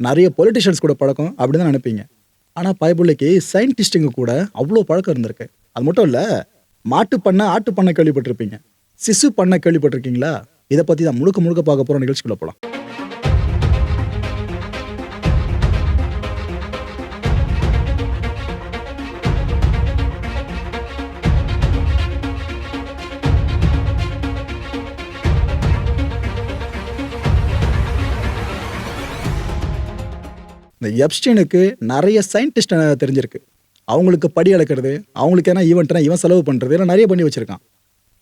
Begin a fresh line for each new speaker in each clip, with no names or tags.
நிறைய பொலிட்டிஷியன்ஸ் கூட பழக்கம் அப்படின்னு தான் நினைப்பீங்க. ஆனால் பைபிளுக்கு சயின்டிஸ்ட்டுங்க கூட அவ்வளோ பழக்கம் இருந்திருக்கு. அது மட்டும் இல்லை மாட்டு பண்ணை ஆட்டு பண்ணை கேள்விப்பட்டிருப்பீங்க. சிசு பண்ணை கேள்விப்பட்டிருக்கீங்களா? இதை பற்றி தான் முழுக்க முழுக்க பார்க்க போகிற நிகழ்ச்சிக்குள்ள போகலாம் எப்ஸ்டீனுக்கு நிறைய சயின்டிஸ்ட் தெரிஞ்சிருக்கு. அவங்களுக்கு படி அளக்கிறது அவங்களுக்கு என்ன ஈவெண்ட்னா இவன் செலவு பண்ணுறது இல்லை நிறைய பண்ணி வச்சுருக்கான்.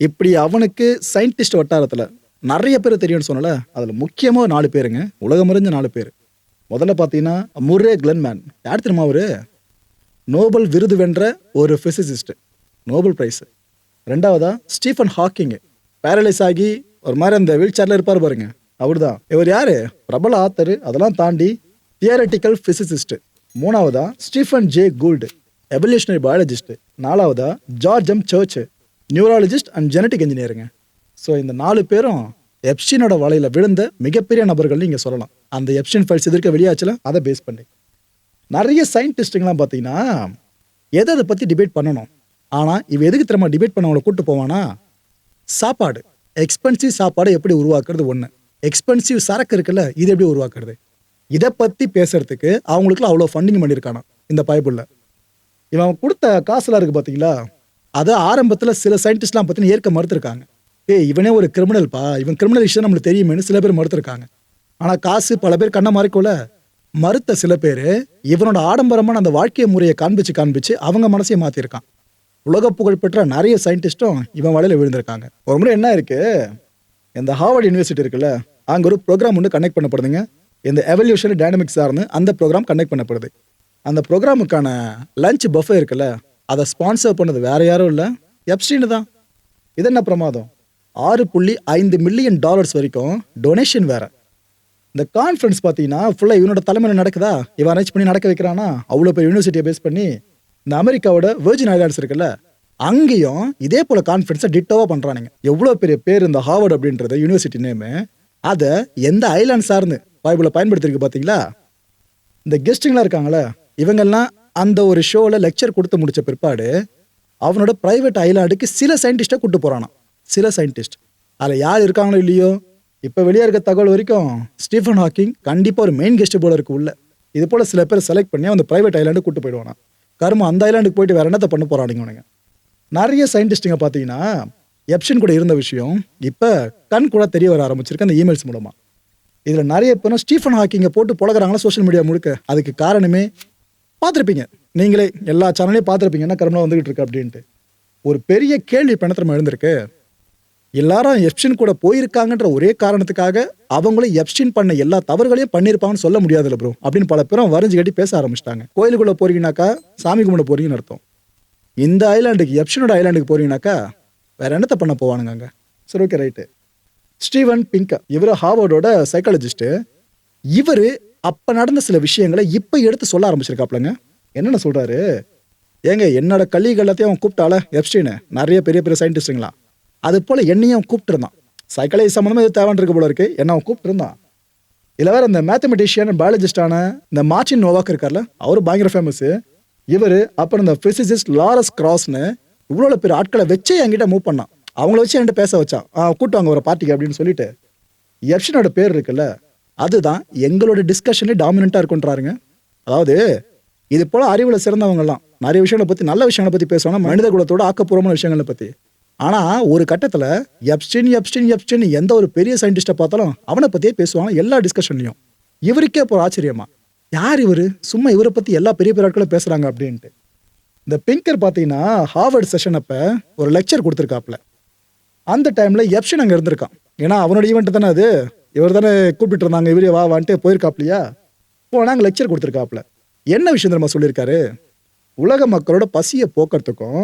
இப்படி அவனுக்கு சயின்டிஸ்ட் வட்டாரத்தில் நிறைய பேர் தெரியும்னு சொன்னல அதில் முக்கியமாக நாலு பேருங்க உலகம் முறைஞ்ச நாலு பேர். முதல்ல பார்த்தீங்கன்னா முர்ரே கிளன்மேன். யார் தெரியுமா அவர்? நோபல் விருது வென்ற ஒரு ஃபிசிசிஸ்ட்டு நோபல் ப்ரைஸு ரெண்டாவதா ஸ்டீஃபன் ஹாக்கிங்கு. பேரலைஸ் ஆகி ஒரு மாதிரி அந்த வீல் சேரில் இருப்பார் பாருங்க. அவர்தான். இவர் யார்? பிரபல ஆத்தர் அதெல்லாம் தாண்டி தியரட்டிக்கல் ஃபிசிசிஸ்ட் மூணாவதா Stephen J Gould evolutionary biologist நாலாவதா George M Church neurologist and genetic இன்ஜினியருங்க so இந்த நாலு பேரும் எப்ஸ்டினோட வலையில் விழுந்த மிகப்பெரிய நபர்கள்னு இங்கே சொல்லலாம். அந்த எப்ஸ்டின் ஃபைல்ஸ் எதிர்க்க வெளியாச்சுல? அதை பேஸ் பண்ணி. நிறைய சயின்டிஸ்ட்டுங்களாம் பார்த்தீங்கன்னா எதை அதை பற்றி டிபேட் பண்ணணும்? ஆனால் இவ எதுக்கு திரும்ப டிபேட் பண்ணவங்கள கூப்பிட்டு போவானா சாப்பாடு. எக்ஸ்பென்சிவ் சாப்பாடு எப்படி உருவாக்குறது ஒன்று எக்ஸ்பென்சிவ் சரக்கு இருக்குல்ல இது எப்படி உருவாக்குறது? இதை பற்றி பேசுறதுக்கு அவங்களுக்குலாம் அவ்வளோ ஃபண்டிங் பண்ணியிருக்கானா இந்த பைபிளில்? இவன் கொடுத்த காசுலாம் இருக்கு பார்த்தீங்களா அதை ஆரம்பத்தில் சில சயின்டிஸ்ட்லாம் பார்த்தீங்கன்னா ஏற்க மறுத்துருக்காங்க. ஏய் இவனே ஒரு கிரிமினல்ப்பா இவன் கிரிமினல் விஷயம் நம்மளுக்கு தெரியுமேனு சில பேர் மறுத்துருக்காங்க. ஆனால் காசு பல பேர் கண்ணை மாறிக்கோல மறுத்த சில பேர் இவனோட ஆடம்பரமான அந்த வாழ்க்கை முறையை காண்பிச்சு காண்பிச்சு அவங்க மனசையே மாற்றிருக்கான் உலக புகழ்பெற்ற நிறைய சயின்டிஸ்ட்டும் இவன் வலையில் விழுந்திருக்காங்க. ஒரு முறை என்ன இருக்கு? இந்த ஹார்வர்ட் யூனிவர்சிட்டி இருக்குல்ல அங்கே ஒரு ப்ரோக்ராம் ஒன்று கனெக்ட் பண்ணப்படுதுங்க. இந்த எவல்யூஷன் டைனமிக்ஸ் சார்னு அந்த ப்ரோக்ராம் கனெக்ட் பண்ணப்படுது. அந்த ப்ரோக்ராமுக்கான லஞ்ச் பஃபே இருக்குல்ல அதை ஸ்பான்சர் பண்ணது வேற யாரும் இல்லை. எப்ஸ்டீனு தான். இது என்ன பிரமாதம்? ஆறு புள்ளி ஐந்து மில்லியன் டாலர்ஸ் வரைக்கும் டொனேஷன் வேற. இந்த கான்ஃபரன்ஸ் பார்த்தீங்கன்னா ஃபுல்லாக இவனோட தலைமையில் நடக்குதா? இவன் அரேஞ்ச் பண்ணி நடக்க வைக்கிறானா? அவ்வளோ பெரிய யூனிவர்சிட்டியை பேஸ் பண்ணி இந்த அமெரிக்காவோட வெர்ஜின் ஐலாண்ட்ஸ் இருக்குல்ல அங்கேயும் இதே போல் கான்ஃபரன்ஸை டிட்டோவாக பண்ணுறானுங்க எவ்வளோ பெரிய பேர் இந்த ஹார்வர்ட் அப்படின்றது யூனிவர்சிட்டி நேமு அதை எந்த ஐலாண்ட் சார்ந்து பைபிளை பயன்படுத்தியிருக்கு பார்த்தீங்களா இந்த கெஸ்ட்டுங்களாம் இருக்காங்களே இவங்கெல்லாம் அந்த ஒரு ஷோவில் லெக்சர் கொடுத்து முடித்த பிற்பாடு அவனோட ப்ரைவேட் ஐலாண்டுக்கு சில சயின்டிஸ்ட்டை கூட்டு போகிறானா சில சயின்டிஸ்ட் அதில் யார் இருக்காங்களோ இல்லையோ இப்போ வெளியே இருக்க தகவல் வரைக்கும் ஸ்டீஃபன் ஹாக்கிங் கண்டிப்பாக ஒரு மெயின் கெஸ்ட் போல இருக்கு உள்ள. இது போல் சில பேர் செலக்ட் பண்ணி அந்த ப்ரைவேட் ஐலாண்டு கூட்டு போயிடுவானா கரும அந்த ஐலாண்டுக்கு போயிட்டு வேறு என்னத்தை பண்ண போகிறானுங்க நிறைய சயின்டிஸ்ட்டுங்க பார்த்தீங்கன்னா எப்ஷன் கூட இருந்த விஷயம் இப்போ கண் கூட தெரிய வர ஆரம்பிச்சிருக்கு அந்த இமெயில்ஸ் மூலமாக இதில் நிறைய பேரும் ஸ்டீஃபன் ஹாக்கிங்கை போட்டு புழகிறாங்களா சோஷியல் மீடியா முழுக்க. அதுக்கு காரணமே பார்த்துருப்பீங்க. நீங்களே எல்லா சேனலையும் பார்த்துருப்பீங்க என்ன கருமலாக வந்துகிட்டு இருக்கு அப்படின்ட்டு. ஒரு பெரிய கேள்வி இப்போ என்ன எழுந்திருக்கு? எல்லாரும் எப்ஷின் கூட போயிருக்காங்கன்ற ஒரே காரணத்துக்காக அவங்களும் எப்ஷின் பண்ண எல்லா தவறுகளையும் பண்ணியிருப்பாங்கன்னு சொல்ல முடியாதுல்ல ப்ரோ அப்படின்னு பல பேரும் வரைஞ்சு கட்டி பேச ஆரம்பிச்சிட்டாங்க. கோயிலுக்குள்ளே போறீங்கனாக்கா சாமி கும்பிட போறீங்கன்னு அர்த்தம். இந்த ஐலாண்டுக்கு எப்ஷனோட ஐலாண்டுக்கு போறீங்கனாக்கா வேற என்னத்தை பண்ண போவானுங்க அங்கே? சரி ஓகே ரைட்டு ஸ்டீவன் பிங்க இவர் ஹார்வர்டோட சைக்காலஜிஸ்ட் இவர் அப்ப நடந்த சில விஷயங்களை இப்ப எடுத்து சொல்ல ஆரம்பிச்சிருக்காப்லங்க. என்னென்ன சொல்றாரு? ஏங்க என்னோட கல்லிகள் எல்லாத்தையும் அவன் கூப்பிட்டால எப்ஸ்டீனு நிறைய பெரிய பெரிய சயின்டிஸ்ட்டுங்களா அது போல என்னையும் அவன் கூப்பிட்டு சைக்காலஜி சம்மந்தமாக இது தேவைன்னு இருக்கு போல இருக்கு. என்ன அவன் கூப்பிட்டுருந்தான். இதில் வேற இந்த மேத்தமெட்டிஷியன் பயாலஜிஸ்டான இந்த மார்டின் நோவாக் இருக்கார்ல அவர் பயங்கர ஃபேமஸ் இவர் அப்புறம் இந்த பிசிசிஸ்ட் லாரஸ் கிராஸ்னு இவ்வளோ பெரிய ஆட்களை வச்சே என்கிட்ட மூவ் பண்ணான். அவங்கள வச்சு என்கிட்ட பேச வச்சான். ஆ கூட்டுவாங்க ஒரு பார்ட்டிக்கு அப்படின்னு சொல்லிட்டு. எப்ஷனோட பேர் இருக்குல்ல அதுதான் எங்களோட டிஸ்கஷன்லேயே டாமினண்ட்டாக இருக்குன்றாருங்க. அதாவது இது போல் அறிவில் சிறந்தவங்கலாம் நிறைய விஷயங்களை பற்றி நல்ல விஷயங்களை பற்றி பேசுவாங்க மனித குலத்தோட ஆக்கப்பூர்வமான விஷயங்களை பற்றி ஆனால் ஒரு கட்டத்தில் எப்ஸ்டின் எப்ஸ்டின் எப்ஸ்டின் எந்த ஒரு பெரிய சயின்டிஸ்ட்டை பார்த்தாலும் அவனை பற்றியே பேசுவாங்க எல்லா டிஸ்கஷன்லையும் இவருக்கே இப்போ ஆச்சரியமா யார் இவர்? சும்மா இவரை பற்றி எல்லா பெரிய பெரிய ஆட்களும் பேசுகிறாங்க அப்படின்ட்டு. இந்த பிங்கர் பார்த்தீங்கன்னா ஹார்வர்ட் செஷன் அப்போ ஒரு லெக்சர் கொடுத்துருக்காப்புல. அந்த டைமில் எப்ஷன் அங்கே இருந்திருக்கான். ஏன்னா அவனோட ஈவெண்ட் தானே அது? இவர் தானே கூப்பிட்டு இருந்தாங்க இவரே வா வான்ட்டு போயிருக்காப்லையா? அங்கே லெக்சர் கொடுத்துருக்காப்புல என்ன விஷயம் தெரியுமா சொல்லியிருக்காரு? உலக மக்களோட பசியை போக்குறதுக்கும்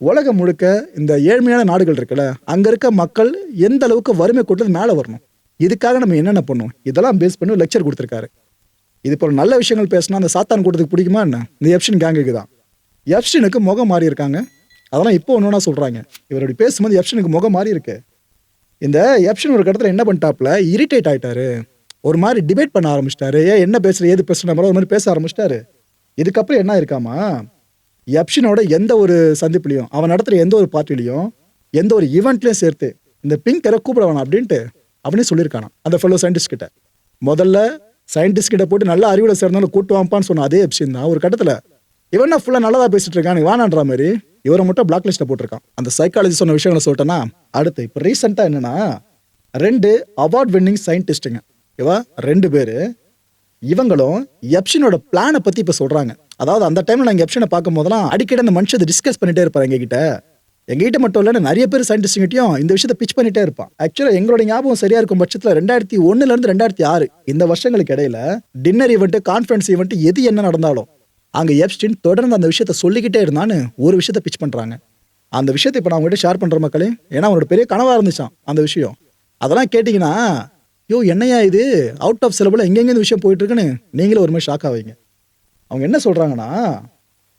உலகம் முழுக்க இந்த ஏழ்மையான நாடுகள் இருக்குல்ல அங்கே இருக்க மக்கள் எந்த அளவுக்கு வறுமை கூட்டது மேலே வரணும். இதுக்காக நம்ம என்னென்ன பண்ணணும்? இதெல்லாம் பேஸ் பண்ணி லெக்சர் கொடுத்துருக்காரு. இது போல நல்ல விஷயங்கள் பேசினா அந்த சாத்தான் கூட்டத்துக்கு பிடிக்குமா என்ன? இந்த எப்ஷின் கேங்குக்கு தான். எப்ஷினுக்கு முகம் மாறி இருக்காங்க அதெல்லாம் இப்போ ஒன்று ஒன்றா சொல்கிறாங்க இவர் அப்படி பேசும்போது எப்ஷனுக்கு முகம் மாறி இருக்கு. இந்த எப்ஷன் ஒரு இடத்துல என்ன பண்ணிட்டாப்ல? இரிட்டேட் ஆகிட்டாரு ஒரு மாதிரி டிபேட் பண்ண ஆரம்பிச்சிட்டாரு. ஏன் என்ன பேசுற ஏது பேசுற மாதிரி ஒரு மாதிரி பேச ஆரம்பிச்சிட்டாரு. இதுக்கப்புறம் என்ன இருக்காமா எப்ஷனோட எந்த ஒரு சந்திப்புலையும் அவன் நடத்துகிற எந்த ஒரு பார்ட்டிலையும் எந்த ஒரு ஈவெண்ட்லையும் சேர்த்து இந்த பிங்கரை கூப்பிட வேணாம் அப்படின்ட்டு அவனே சொல்லியிருக்கானா அந்த ஃபெல்லோ சயின்டிஸ்ட் கிட்ட. முதல்ல சயின்டிஸ்ட் கிட்ட போட்டு நல்ல அறிவில் சேர்ந்தாலும் கூட்டு வாப்பான்னு சொன்ன அதே எப்ஷன் தான். ஒரு கட்டத்தில் இவன் ஃபுல்லாக நல்லதாக பேசிட்டு இருக்கான் வானான்ற மாதிரி இவரை மட்டும் பிளாக் லிஸ்ட்டில் போட்டிருக்கான். அந்த சைக்காலஜி சொன்ன விஷயங்களை சொல்லிட்டேன்னா அடுத்து இப்போ ரீசெண்டாக என்னன்னா ரெண்டு அவார்ட் வின்னிங் சயின்டிஸ்ட்டுங்க இவா ரெண்டு பேர். இவங்களும் எப்ஷனோட பிளானை பற்றி இப்போ சொல்கிறாங்க அதாவது அந்த டைமில் நாங்கள் எப்ஷனை பார்க்கும் போதெல்லாம் அடிக்கடி அந்த மனுஷன் டிஸ்கஸ் பண்ணிகிட்டே இருப்பார் எங்ககிட்ட. எங்ககிட்ட மட்டும் இல்லை நிறைய பேர் சயின்டிஸ்ட்கிட்டையும் இந்த விஷயத்தை பிச் பண்ணிட்டே இருப்பான். ஆக்சுவலாக எங்களோட ஞாபகம் சரியா இருக்கும் பட்சத்தில் ரெண்டாயிரத்தி ஒன்னுலேருந்து ரெண்டாயிரத்தி ஆறு இந்த வருஷங்களுக்கு இடையில டின்னர் ஈவெண்ட்டு கான்ஃபரன்ஸ் ஈவெண்ட் எது என்ன நடந்தாலும் அங்கே எப்ஸ்டின் தொடர்ந்து அந்த விஷயத்த சொல்லிக்கிட்டே இருந்தான்னு ஒரு விஷயத்த பிச் பண்ணுறாங்க அந்த விஷயத்தை இப்போ நான் உங்ககிட்ட ஷேர் பண்ணுற மக்களே. ஏன்னா அவனோட பெரிய கனவாக இருந்துச்சான் அந்த விஷயம். அதெல்லாம் கேட்டிங்கன்னா யோ என்னையா இது? அவுட் ஆஃப் சிலபில் எங்கெங்கே இந்த விஷயம் போயிட்டுருக்குன்னு நீங்களும் நீங்களே ஒரு மாதிரி ஷாக் ஆவீங்க அவங்க என்ன சொல்கிறாங்கன்னா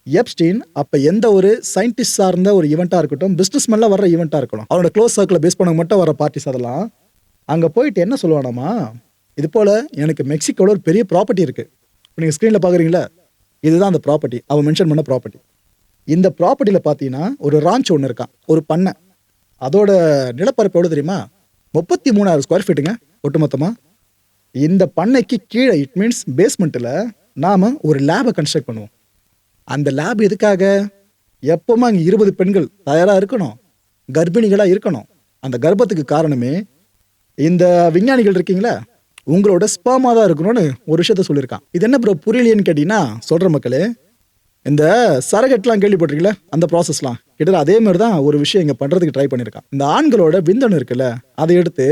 எப்ஸ்டீன் அப்போ எந்த ஒரு சயின்டிஸ்ட் சார்ந்த ஒரு ஈவெண்ட்டாக இருக்கட்டும் பிஸ்னஸ் மேல வர ஈவெண்ட்டாக இருக்கணும் அவனோட க்ளோஸ் சர்க்கிளை பேஸ் பண்ண மட்டும் வர பார்ட்டிஸ் அதெல்லாம் அங்கே போயிட்டு என்ன சொல்லுவானாமா இது போல் எனக்கு மெக்சிகோவில் ஒரு பெரிய ப்ராப்பர்ட்டி இருக்குது இப்போ நீங்கள் ஸ்க்ரீனில் பார்க்குறீங்களா இதுதான் அந்த ப்ராப்பர்ட்டி அவன் மென்ஷன் பண்ண ப்ராப்பர்ட்டி இந்த ப்ராப்பர்ட்டியில் பார்த்தீங்கன்னா ஒரு ராஞ்ச் ஒன்று இருக்கான். ஒரு பண்ணை. அதோட நிலப்பரப்பு எவ்வளோ தெரியுமா? முப்பத்தி மூணாயிரம் ஸ்கொயர் ஃபீட்டுங்க ஒட்டுமொத்தமாக இந்த பண்ணைக்கு கீழே இட் மீன்ஸ் பேஸ்மெண்ட்டில் நாம் ஒரு லேபை கன்ஸ்ட்ரக்ட் பண்ணுவோம். அந்த லேப் எதுக்காக? எப்போவுமே அங்கே இருபது பெண்கள் தயாராக இருக்கணும். கர்ப்பிணிகளாக இருக்கணும். அந்த கர்ப்பத்துக்கு காரணமே இந்த விஞ்ஞானிகள் இருக்கீங்களா? உங்களோட ஸ்பாமா தான் இருக்கணும்னு ஒரு விஷயத்த சொல்லியிருக்கான். இது என்ன ப்ரோ புரியலையேன்னு கேட்டிங்கன்னா சொல்கிற மக்களே. இந்த சரகட்லாம் கேள்விப்பட்டிருக்கீங்களா? அந்த ப்ராசஸ்லாம் கிட்டத்தட்ட அதே மாதிரி தான் ஒரு விஷயம் இங்கே பண்ணுறதுக்கு ட்ரை பண்ணியிருக்கான். இந்த ஆண்களோட விந்தணு இருக்குல்ல அதை எடுத்து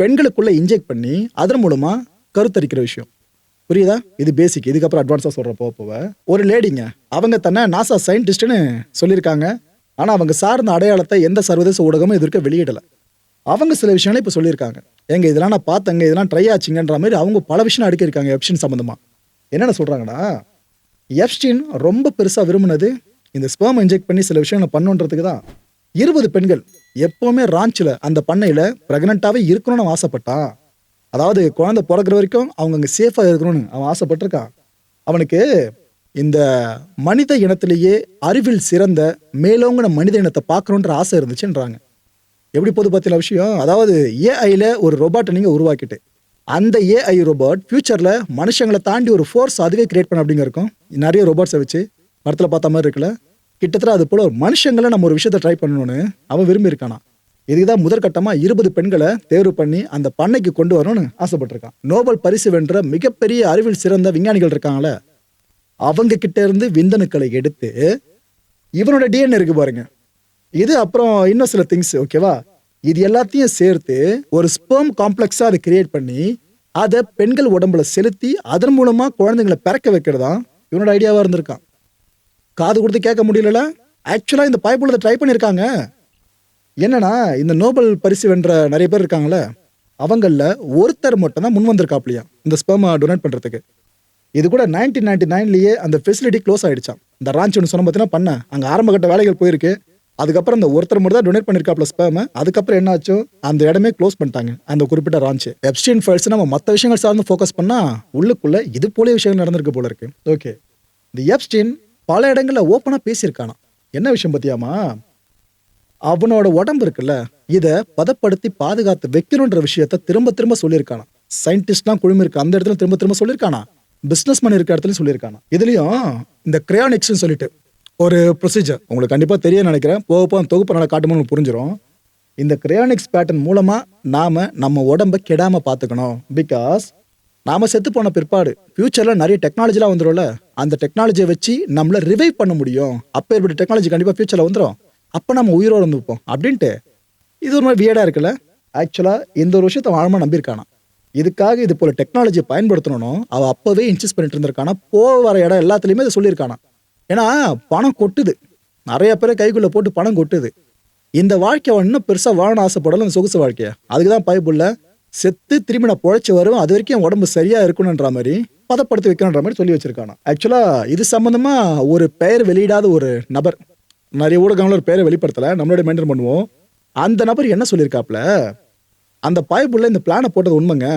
பெண்களுக்குள்ளே இன்ஜெக்ட் பண்ணி அதன் மூலமாக கருத்தரிக்கிற விஷயம். புரியுதா? இது பேசிக் இதுக்கப்புறம் அட்வான்ஸாக சொல்கிற போக ஒரு லேடிங்க அவங்க தன்னை நாசா சயின்டிஸ்ட்னு சொல்லியிருக்காங்க. ஆனால் அவங்க சார்ந்த அடையாளத்தை எந்த சர்வதேச ஊடகமும் இது வரைக்கும் வெளியிடலை. அவங்க சில விஷயங்களை இப்போ சொல்லியிருக்காங்க. எங்க இதெல்லாம் நான் பார்த்தேங்க இதெல்லாம் ட்ரை ஆச்சுங்கன்ற மாதிரி அவங்க பல விஷயம் அடுக்கியிருக்காங்க எப்ஷின் சம்மந்தமாக என்னென்ன சொல்கிறாங்கன்னா எப்ஸ்டின் ரொம்ப பெருசாக விரும்பினது இந்த ஸ்பேம் இன்ஜெக்ட் பண்ணி சில விஷயங்களை பண்ணுன்றதுக்கு தான். இருபது பெண்கள் எப்போவுமே ராஞ்சில் அந்த பண்ணையில் ப்ரெக்னெண்ட்டாகவே இருக்கணும்னு ஆசைப்பட்டான் அதாவது குழந்தை பிறக்கிற வரைக்கும் அவங்க அங்கே சேஃபாக இருக்கணும்னு அவன் ஆசைப்பட்டிருக்கான் அவனுக்கு இந்த மனித இனத்திலேயே அறிவில் சிறந்த மேலோங்கின மனித இனத்தை பார்க்கணுன்ற ஆசை இருந்துச்சுன்றாங்க. எப்படி போது பார்த்தீங்களா விஷயம்? அதாவது ஏஐயில் ஒரு ரோபாட்டை நீங்கள் உருவாக்கிட்டு அந்த ஏஐ ரோபாட் ஃபியூச்சரில் மனுஷங்களை தாண்டி ஒரு ஃபோர்ஸ் அதுவே கிரியேட் பண்ண அப்படிங்க இருக்கும். நிறைய ரோபாட்ஸை வச்சு படத்தில் பார்த்த மாதிரி இருக்குல்ல? கிட்டத்தட்ட அது போல ஒரு மனுஷங்களை நம்ம ஒரு விஷயத்தை ட்ரை பண்ணணும்னு அவன் விரும்பியிருக்கானா? இதுக்கு தான் முதற்கட்டமாக இருபது பெண்களை தேர்வு பண்ணி அந்த பண்ணைக்கு கொண்டு வரணும்னு ஆசைப்பட்டிருக்கான். நோபல் பரிசு வென்ற மிகப்பெரிய அறிவில் சிறந்த விஞ்ஞானிகள் இருக்காங்களே அவங்க கிட்ட இருந்து விந்தணுக்களை எடுத்து இவனோட டிஎன்ஏ இருக்கு பாருங்க. இது அப்புறம் இன்னும் சில திங்ஸ் ஓகேவா இது எல்லாத்தையும் சேர்த்து ஒரு ஸ்பெர்ம் காம்ப்ளெக்ஸா அதை கிரியேட் பண்ணி அதை பெண்கள் உடம்புல செலுத்தி அதன் மூலமா குழந்தைங்களை பிறக்க வைக்கிறதா இவனோட ஐடியாவா இருந்திருக்கான். காது கொடுத்து கேட்க முடியல ஆக்சுவலா இந்த பைப்புல ட்ரை பண்ணியிருக்காங்க. என்னன்னா இந்த நோபல் பரிசு வென்ற நிறைய பேர் இருக்காங்களே அவங்களில் ஒருத்தர் மட்டும் தான் முன் வந்திருக்காப்லையா இந்த ஸ்பெர்மை டொனேட் பண்ணுறதுக்கு இது கூட நைன்டீன் நைன்டி நைன்லேயே அந்த ஃபெசிலிட்டி க்ளோஸ் ஆகிடுச்சான் இந்த ராஞ்சி ஒன்று சொன்ன பார்த்தீங்கன்னா பண்ண. அங்கே ஆரம்பகட்ட வேலைகள் போயிருக்கு. அதுக்கப்புறம் இந்த ஒருத்தர் மட்டும் தான் டொனேட் பண்ணிருக்காப்ல ஸ்பேம அதுக்கப்புறம் என்ன ஆச்சு அந்த இடமே க்ளோஸ் பண்ணிட்டாங்க அந்த குறிப்பிட்ட ராஞ்சு எப்ஸ்டின் ஃபைல்ஸ் நம்ம மற்ற விஷயங்கள் சார்ந்து ஃபோக்கஸ் பண்ணா உள்ளுக்குள்ள இது போல விஷயங்கள் நடந்திருக்கு போல இருக்கு. ஓகே இந்த எப்ஸ்டின் பல இடங்களில் ஓப்பனாக பேசியிருக்கானா என்ன விஷயம் பத்தியாமா அவனோட உடம்பு இருக்குல்ல இதை பதப்படுத்தி பாதுகாத்து வைக்கணுன்ற விஷயத்த திரும்ப திரும்ப சொல்லியிருக்கானா சயின்டிஸ்ட்லாம் குழுமி இருக்கு அந்த இடத்துல திரும்ப திரும்ப சொல்லியிருக்கானா பிஸ்னஸ் மேன் இருக்க இடத்துல சொல்லியிருக்கானா இதுலயும் இந்த கிரையானிக்ஸ்னு சொல்லிட்டு ஒரு ப்ரொசீஜர் உங்களுக்கு கண்டிப்பாக தெரிய நினைக்கிறேன். போக போக அந்த தொகுப்பு நல்லா காட்டுமோ புரிஞ்சிடும் இந்த கிரையானிக்ஸ் பேட்டர்ன் மூலமாக நாம் நம்ம உடம்ப கெடாமல் பார்த்துக்கணும். பிகாஸ் நாம் செத்து போன பிற்பாடு ஃப்யூச்சரில் நிறைய டெக்னாலஜிலாம் வந்துடும்ல அந்த டெக்னாலஜியை வச்சு நம்மளை ரிவைவ் பண்ண முடியும். அப்பேற்பட்ட டெக்னாலஜி கண்டிப்பாக ஃப்யூச்சரில் வந்துடும் அப்போ நம்ம உயிரோடு இருந்துப்போம். அப்படின்ட்டு இது ஒரு மாதிரி வியடாக இருக்குல்ல. ஆக்சுவலாக இந்த ஒரு விஷயத்த வாழமாக நம்பியிருக்கானா இதுக்காக இது போல டெக்னாலஜியை பயன்படுத்தணும் அவள் அப்போவே இன்சிஸ்ட் பண்ணிட்டு இருந்திருக்கானா போக வர இடம் எல்லாத்துலேயுமே இதை சொல்லியிருக்கானா ஏன்னா பணம் கொட்டுது. நிறைய பேரை கைக்குள்ள போட்டு பணம் கொட்டுது. இந்த வாழ்க்கை அவன் இன்னும் பெருசாக வாழணும் ஆசைப்படலும் இந்த சொகுசு வாழ்க்கையை. அதுக்கு தான் பைபிள்ல செத்து திரும்பி நான் பொழைச்சி வரும் அது வரைக்கும் உடம்பு சரியா இருக்கணுன்ற மாதிரி பதப்படுத்தி வைக்கணுன்ற மாதிரி சொல்லி வச்சிருக்கானா ஆக்சுவலா இது சம்பந்தமா ஒரு பெயர் வெளியிடாத ஒரு நபர். நிறைய ஊடகங்கள ஒரு பெயரை வெளிப்படுத்தல நம்மளோட மெயின்டைன் பண்ணுவோம். அந்த நபர் என்ன சொல்லியிருக்காப்ல அந்த பைபிள்ல இந்த பிளானை போட்டது உண்மைங்க.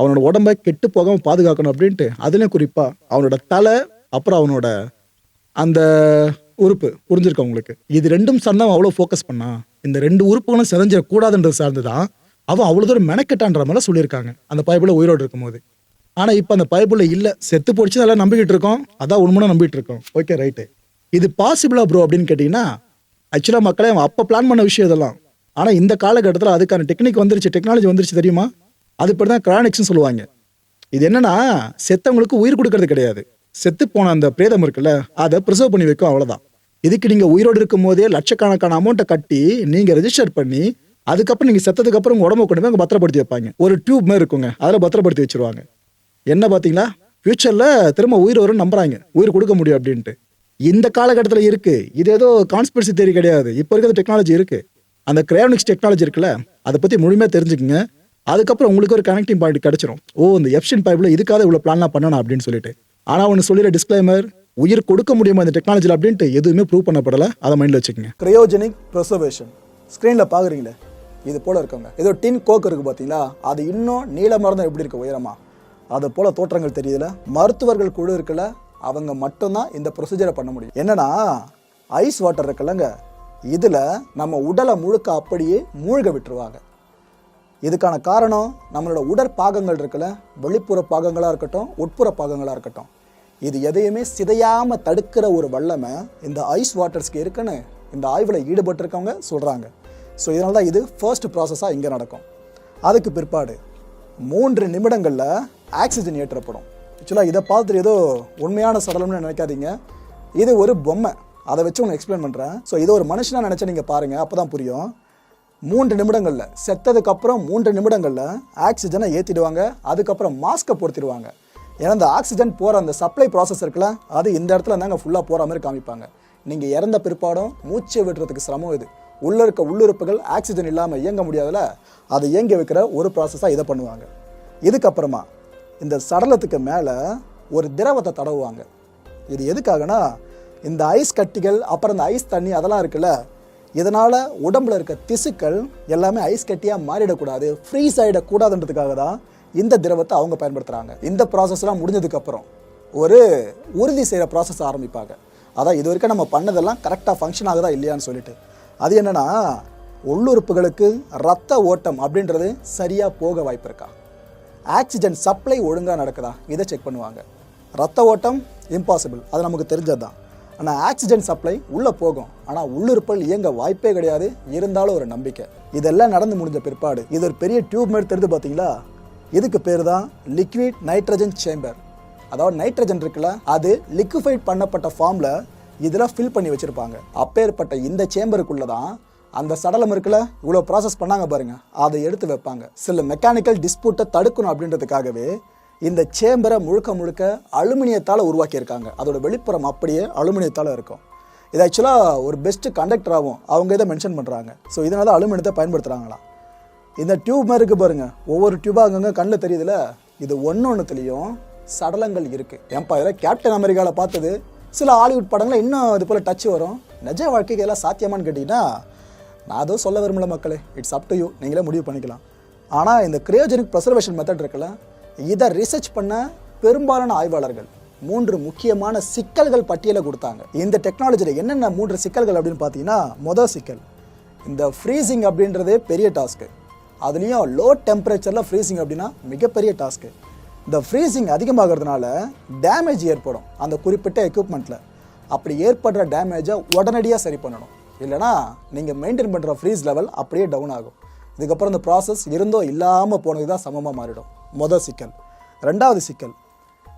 அவனோட உடம்ப கெட்டு போகாம பாதுகாக்கணும் அப்படின்ட்டு. அதுலயும் குறிப்பா அவனோட தலை அப்புறம் அவனோட அந்த உறுப்பு புரிஞ்சிருக்கா உங்களுக்கு? இது ரெண்டும் சார்ந்து அவன் அவ்வளோ ஃபோக்கஸ் பண்ணா? இந்த ரெண்டு உறுப்புகளும் சிதஞ்சிடக்கூடாதுன்றது சார்ந்து தான் அவன் அவ்வளோ தூரம் மெனக்கெட்டான்ற மாதிரி சொல்லியிருக்காங்க. அந்த பைப்பில் உயிரோடு இருக்கும்போது. ஆனால் இப்போ அந்த பைப்பில் இல்லை. செத்து போடிச்சு அதெல்லாம் நம்பிக்கிட்டு இருக்கோம். அதான் உண்மையாக நம்பிட்டு இருக்கோம். ஓகே ரைட்டு இது பாசிபிளா ப்ரோ அப்படின்னு கேட்டிங்கன்னா ஆக்சுவலாக மக்களே அவன் அப்போ பிளான் பண்ண விஷயம் இதெல்லாம். ஆனால் இந்த காலகட்டத்தில் அதுக்கான டெக்னிக் வந்துருச்சு டெக்னாலஜி வந்துருச்சு தெரியுமா? அது பேர் தான் கிரானிக்ஸ்னு சொல்லுவாங்க. இது என்னன்னா செத்தவங்களுக்கு உயிர் கொடுக்கறது கிடையாது. செத்து போன அந்த பிரேதம் இருக்குல்ல அதை ப்ரிசர்வ் பண்ணி வைக்கும் அவ்வளோதான் இதுக்கு நீங்கள் உயிரோடு இருக்கும் போதே லட்சக்கணக்கான அமௌண்ட்டை கட்டி நீங்கள் ரெஜிஸ்டர் பண்ணி அதுக்கப்புறம் நீங்கள் செத்ததுக்கு அப்புறம் உங்கள் உடம்ப கொண்டு போய் அங்கே பத்திரப்படுத்தி வைப்பாங்க. ஒரு டியூப் மாதிரி இருக்குங்க அதில் பத்திரப்படுத்தி வச்சுருவாங்க. என்ன பார்த்தீங்களா? ஃப்யூச்சரில் திரும்ப உயிர் வரும் நம்புறாங்க. உயிர் கொடுக்க முடியும் அப்படின்ட்டு. இந்த காலகட்டத்தில் இருக்குது இது ஏதோ கான்ஸ்பிரசி தேரி கிடையாது. இப்போ இருக்கிற டெக்னாலஜி இருக்குது அந்த கிரையோனிக்ஸ் டெக்னாலஜி இருக்குல்ல அதை பற்றி முழுமையாக தெரிஞ்சுக்குங்க. அதுக்கப்புறம் உங்களுக்கு ஒரு கனெக்டிங் பாயிண்ட் கிடச்சிரும். ஓ இந்த எப்ஷன் பைப்பில் இதுக்காக இவ்வளோ பிளான்லாம் பண்ணணும் அப்படின்னு சொல்லிட்டு. ஆனால் ஒன்று சொல்லிடுற டிஸ்க்ளைமர் உயிர் கொடுக்க முடியுமா இந்த டெக்னாலஜியில் அப்படின்ட்டு எதுவுமே ப்ரூவ் பண்ணப்படலை. அதை மைண்டில் வச்சுக்கோங்க. க்ரையோஜெனிக் ப்ரிசர்வேஷன் ஸ்க்ரீனில் பார்க்குறீங்களே இது போல் இருக்கவங்க. ஏதோ டின் கோக் இருக்குது பார்த்தீங்களா அது இன்னும் நீளமாக இருந்தால் எப்படி இருக்குது உயரமாக அது போல் தோற்றங்கள் தெரியுதுல? மருத்துவர்கள் குழு இருக்குல்ல? அவங்க மட்டும்தான் இந்த ப்ரொசீஜரை பண்ண முடியும். என்னன்னா ஐஸ் வாட்டர் இருக்குல்லங்க. இதில் நம்ம உடலை முழுக்க அப்படியே மூழ்க விட்டுருவாங்க. இதுக்கான காரணம்? நம்மளோட உடற்பாகங்கள் இருக்குல்ல? வெளிப்புற பாகங்களாக இருக்கட்டும் உட்புற பாகங்களாக இருக்கட்டும். இது எதையுமே சிதையாமல் தடுக்கிற ஒரு வல்லமை இந்த ஐஸ் வாட்டர்ஸ்க்கு இருக்குன்னு இந்த ஆய்வில் ஈடுபட்டிருக்கவங்க சொல்கிறாங்க ஸோ இதனால தான் இது ஃபர்ஸ்ட் ப்ராசஸாக இங்கே நடக்கும். அதுக்கு பிற்பாடு மூன்று நிமிடங்களில் ஆக்சிஜன் ஏற்றப்படும். ஆக்சுவலாக இதை பார்த்துட்டு ஏதோ உண்மையான சடலம்னு நினைக்காதீங்க. இது ஒரு பொம்மை. அதை வச்சு ஒன்று எக்ஸ்பிளைன் பண்ணுறேன் ஸோ இதை ஒரு மனுஷனாக நினச்சா நீங்கள் பாருங்கள் அப்போ தான் புரியும். மூன்று நிமிடங்களில். செத்ததுக்கு அப்புறம் மூன்று நிமிடங்களில் ஆக்சிஜனை ஏற்றிடுவாங்க அதுக்கப்புறம் மாஸ்க்கை பொருத்திடுவாங்க. ஏன்னா அந்த ஆக்சிஜன் போகிற அந்த சப்ளை ப்ராசஸ் இருக்குல்ல அது இந்த இடத்துல தாங்க ஃபுல்லாக போகிற மாதிரி காமிப்பாங்க. நீங்கள் இறந்த பிற்பாடும் மூச்சை விடுறதுக்கு சிரமம் இது. உள்ளே இருக்க உள்ளுறுப்புகள் ஆக்சிஜன் இல்லாமல் இயங்க முடியாதுல அதை இயங்க வைக்கிற ஒரு ப்ராசஸாக இதை பண்ணுவாங்க. இதுக்கப்புறமா இந்த சடலத்துக்கு மேலே ஒரு திரவத்தை தடவுவாங்க. இது எதுக்காகனா இந்த ஐஸ் கட்டிகள் அப்புறம் இந்த ஐஸ் தண்ணி அதெல்லாம் இருக்குல்ல இதனால் உடம்புல இருக்க திசுக்கள் எல்லாமே ஐஸ் கட்டியாக மாறிடக்கூடாது ஃப்ரீஸ் ஆகிடக்கூடாதுன்றதுக்காக தான் இந்த திரவத்தை அவங்க பயன்படுத்துகிறாங்க இந்த ப்ராசஸ்லாம் முடிஞ்சதுக்கப்புறம் ஒரு உறுதி செய்கிற ப்ராசஸ் ஆரம்பிப்பாங்க. அதான் இது வரைக்கும் நம்ம பண்ணதெல்லாம் கரெக்டாக ஃபங்க்ஷன் ஆகுதா இல்லையான்னு சொல்லிட்டு. அது என்னென்னா உள்ளுறுப்புகளுக்கு ரத்த ஓட்டம் அப்படின்றது சரியாக போக வாய்ப்பு இருக்கா? ஆக்சிஜன் சப்ளை ஒழுங்காக நடக்குதா? இதை செக் பண்ணுவாங்க. ரத்த ஓட்டம் இம்பாசிபிள் அது நமக்கு தெரிஞ்சது தான் ஆனால் ஆக்சிஜன் சப்ளை உள்ளே போகும். ஆனால் உள்ளிருப்பல் இயங்க வாய்ப்பே கிடையாது. இருந்தாலும் ஒரு நம்பிக்கை. இதெல்லாம் நடந்து முடிஞ்ச பிற்பாடு. இது ஒரு பெரிய டியூப் மாதிரி தெரிஞ்சு பார்த்தீங்களா இதுக்கு பேர் தான் லிக்விட் நைட்ரஜன் சேம்பர் அதாவது நைட்ரஜன் இருக்குல்ல அது லிக்விஃபைட் பண்ணப்பட்ட ஃபார்மில் இதெல்லாம் ஃபில் பண்ணி வச்சுருப்பாங்க. அப்பேற்பட்ட இந்த சேம்பருக்குள்ளே தான் அந்த சடலம் இருக்குல்ல இவ்வளோ ப்ராசஸ் பண்ணாங்க பாருங்கள் அதை எடுத்து வைப்பாங்க. சில மெக்கானிக்கல் டிஸ்பியூட்டை தடுக்கணும் அப்படின்றதுக்காகவே இந்த சேம்பரை முழுக்க முழுக்க அலுமினியத்தால் உருவாக்கியிருக்காங்க. அதோட வெளிப்புறம் அப்படியே அலுமினியத்தால் இருக்கும். இது ஆக்சுவலாக ஒரு பெஸ்ட் கண்டக்டராகவும் அவங்க இதை மென்ஷன் பண்ணுறாங்க ஸோ இதனால் தான் அலுமினியத்தை பயன்படுத்துகிறாங்களாம் இந்த டியூப் மாதிரி இருக்குது பாருங்கள் ஒவ்வொரு டியூபாக அங்கங்கே கண்ணில் தெரியுதுல? இது ஒன்று ஒன்றுத்துலேயும் சடலங்கள் இருக்குது ஏன்பா இதில் கேப்டன் அமெரிக்காவில் பார்த்தது. சில ஹாலிவுட் படங்களை இன்னும் இது போல் டச் வரும். நிஜ வாழ்க்கைக்கு எல்லாம் சாத்தியமான்னு கேட்டிங்கன்னா நான் அதுவும் சொல்ல விரும்பல மக்களே. இட்ஸ் அப் டு யூ நீங்களே முடிவு பண்ணிக்கலாம். ஆனால் இந்த கிரியோஜெனிக் ப்ரெசர்வேஷன் மெத்தட் இருக்குல்ல இதை ரிசர்ச் பண்ண பெரும்பாலான ஆய்வாளர்கள் மூன்று முக்கியமான சிக்கல்கள் பட்டியலை கொடுத்தாங்க. இந்த டெக்னாலஜியில் என்னென்ன மூன்று சிக்கல்கள் அப்படின்னு பார்த்தீங்கன்னா மொதல் சிக்கல் இந்த ஃப்ரீசிங் அப்படின்றதே பெரிய டாஸ்க்கு அதுலேயும் லோ டெம்பரேச்சரில் ஃப்ரீசிங் அப்படின்னா மிகப்பெரிய டாஸ்க்கு இந்த ஃப்ரீசிங் அதிகமாகிறதுனால டேமேஜ் ஏற்படும் அந்த குறிப்பிட்ட எக்யூப்மெண்ட்டில் அப்படி ஏற்படுற டேமேஜை உடனடியாக சரி பண்ணணும். இல்லைனா நீங்கள் மெயின்டைன் பண்ணுற ஃப்ரீஸ் லெவல் அப்படியே டவுன் ஆகும். இதுக்கப்புறம் இந்த ப்ராசஸ் இருந்தோ இல்லாமல் போனது தான் சமமாக மாறிடும். மொதல் சிக்கல். ரெண்டாவது சிக்கல்.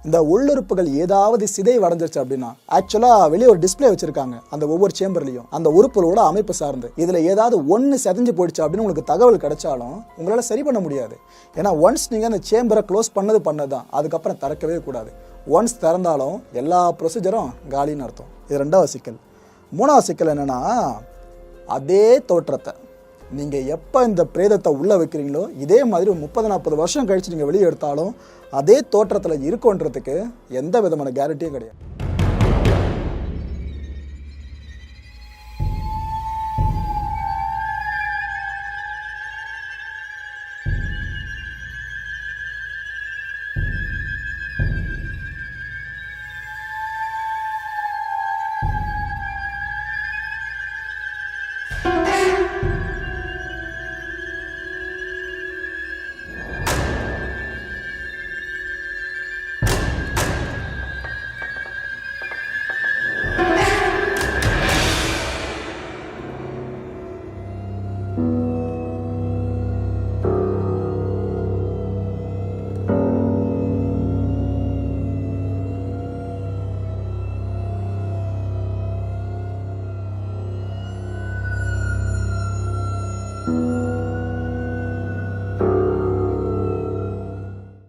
இந்த உள்ளுறுப்புகள் ஏதாவது சிதை அடைஞ்சிருச்சு அப்படின்னா ஆக்சுவலாக வெளியே ஒரு டிஸ்ப்ளே வச்சுருக்காங்க. அந்த ஒவ்வொரு சேம்பர்லையும் அந்த உறுப்புகளோட அமைப்பு சார்ந்து. இதில் ஏதாவது ஒன்று செதஞ்சு போயிடுச்சு அப்படின்னு உங்களுக்கு தகவல் கிடைச்சாலும் உங்களால் சரி பண்ண முடியாது. ஏன்னா ஒன்ஸ் நீங்கள் அந்த சேம்பரை க்ளோஸ் பண்ணது பண்ணது தான் அதுக்கப்புறம் திறக்கவே கூடாது. ஒன்ஸ் திறந்தாலும் எல்லா ப்ரொசீஜரும் காலின்னு அர்த்தம். இது ரெண்டாவது சிக்கல். மூணாவது சிக்கல் என்னென்னா அதே தோற்றத்தை. நீங்கள் எப்போ இந்த பிரேதத்தை உள்ளே வைக்கிறீங்களோ இதே மாதிரி முப்பது நாற்பது வருஷம் கழிச்சு நீங்கள் வெளியே எடுத்தாலும் அதே தோற்றத்தில் இருக்குன்றதுக்கு எந்த விதமான கேரண்டியும் கிடையாது.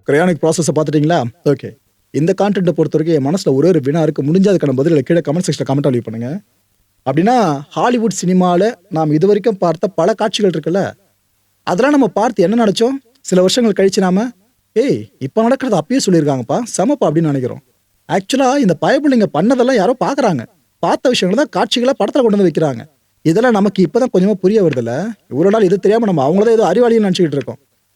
கிரையானிக் ப்ராசஸை பார்த்துட்டீங்களா? ஓகே இந்த கான்டென்ட்டை பொறுத்த வரைக்கும் என் மனசில் ஒரே ஒரு வினா இருக்குது முடிஞ்ச அதுக்கான பதில்களை கீழே கமெண்ட் செக்ஷனில் கமெண்ட் லீவ் பண்ணுங்க. அப்படின்னா ஹாலிவுட் சினிமாவில் நாம் இது வரைக்கும் பார்த்த பல காட்சிகள் இருக்குல்ல? அதெல்லாம் நம்ம பார்த்து என்ன நினச்சோம்? சில வருஷங்கள் கழிச்சு நாம ஏய் இப்போ நடக்கிறது அப்பயே சொல்லியிருக்காங்கப்பா. செமப்பா அப்படின்னு நினைக்கிறோம். ஆக்சுவலாக இந்த பயபிள்ளைங்க பண்ணதெல்லாம் யாரோ பார்க்குறாங்க. பார்த்த விஷயங்கள் தான் காட்சிகளை படத்தில் கொண்டு வந்து வைக்கிறாங்க. இதெல்லாம் நமக்கு இப்போ தான் கொஞ்சமாக புரிய வருதில்ல? இவ்வளோ நாள் இது தெரியாமல் நம்ம அவங்கள தான் ஏதோ அறிவாளின்னு நினச்சிக்கிட்டு இருக்கோம்.